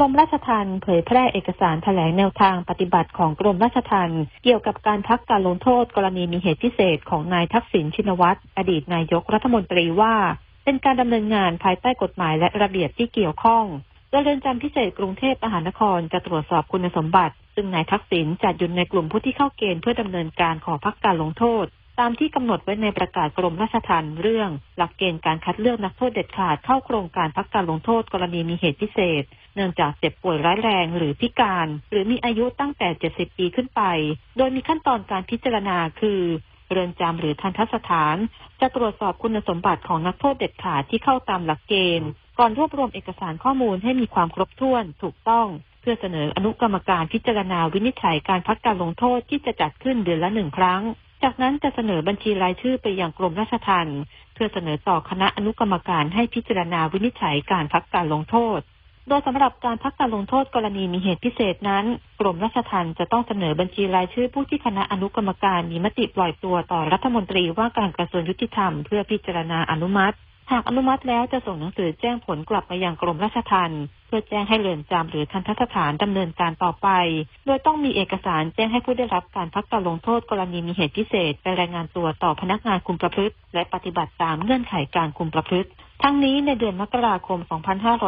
รมราชทัณฑ์เผยแพร่เอกสารแถลงแนวทางปฏิบัติของกรมราชทัณฑ์เกี่ยวกับการพักการลงโทษกรณีมีเหตุพิเศษของนายทักษิณชินวัตรอดีตนายกรัฐมนตรีว่า เป็นการดำเนินงานภายใต้กฎหมายและระเบียบที่เกี่ยวข้องโดยเรือนจำพิเศษกรุงเทพมหานครจะตรวจสอบคุณสมบัติ ซึ่งนายทักษิณจัดอยู่ในกลุ่มผู้ที่เข้าเกณฑ์เพื่อดำเนินการขอพักการลงโทษ ตามที่กำหนดไว้ในประกาศกรมราชทัณฑ์เรื่อง หลักเกณฑ์การคัดเลือกนักโทษเด็ดขาดเข้าโครงการพักการลงโทษกรณีมีเหตุพิเศษ นื่องจากเจ็บป่วยร้ายแรงหรือพิการ หรือมีอายุตั้งแต่ 70 ปีขึ้นไป โดยมีขั้นตอนการพิจารณาคือ เรือนจำหรือทันทสถาน จะตรวจสอบคุณสมบัติของนักโทษเด็ดขาดที่เข้าตามหลักเกณฑ์ ก่อนรวบรวมเอกสารข้อมูลให้มีความครบถ้วนถูกต้อง เพื่อเสนออนุกรรมการพิจารณาวินิจฉัยการพักการลงโทษที่จะจัดขึ้นเดือนละหนึ่งครั้งจากนั้นจะเสนอบัญชีรายชื่อไปยังกรมราชทัณฑ์เพื่อเสนอต่อคณะอนุกรรมการให้พิจารณาวินิจฉัยการพักการลงโทษ โดยสำหรับการพักการลงโทษกรณีมีเหตุพิเศษนั้น กรมราชทัณฑ์จะต้องเสนอบัญชีรายชื่อผู้ที่คณะอนุกรรมการมีมติปล่อยตัวต่อรัฐมนตรีว่าการกระทรวงยุติธรรมเพื่อพิจารณาอนุมัติ หากอนุมัติแล้วจะส่งหนังสือแจ้งผลกลับไปยังกรมราชทัณฑ์ พื่อแจ้งให้เรือนจำหรือทันทสถานดำเนินการต่อไป โดยต้องมีเอกสารแจ้งให้ผู้ได้รับการพักการลงโทษกรณีมีเหตุพิเศษไปรายงานตัวต่อพนักงานคุมประพฤติ และปฏิบัติตามเงื่อนไขการคุมประพฤติ ทั้งนี้ในเดือนมกราคม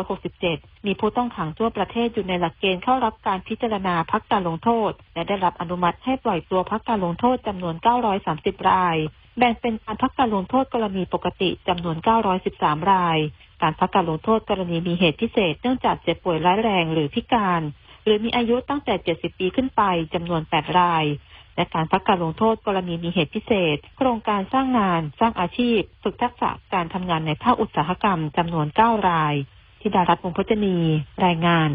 2567 มีผู้ต้องขังทั่วประเทศอยู่ในหลักเกณฑ์เข้ารับการพิจารณาพักการลงโทษ และได้รับอนุมัติให้ปล่อยตัวพักการลงโทษจำนวน 930 ราย แบ่งเป็นการพักการลงโทษกรณีปกติจำนวน 913 ราย การพักการลงโทษกรณีมีเหตุพิเศษเนื่องจากเจ็บป่วยร้ายแรงหรือพิการ หรือมีอายุตั้งแต่ 70 ปีขึ้นไปจำนวน 8 ราย และการพักการลงโทษกรณีมีเหตุพิเศษ โครงการสร้างงาน สร้างอาชีพ ฝึกทักษะการทำงานในภาคอุตสาหกรรมจำนวน 9 รายทิดารัตน์วงพจนี รายงาน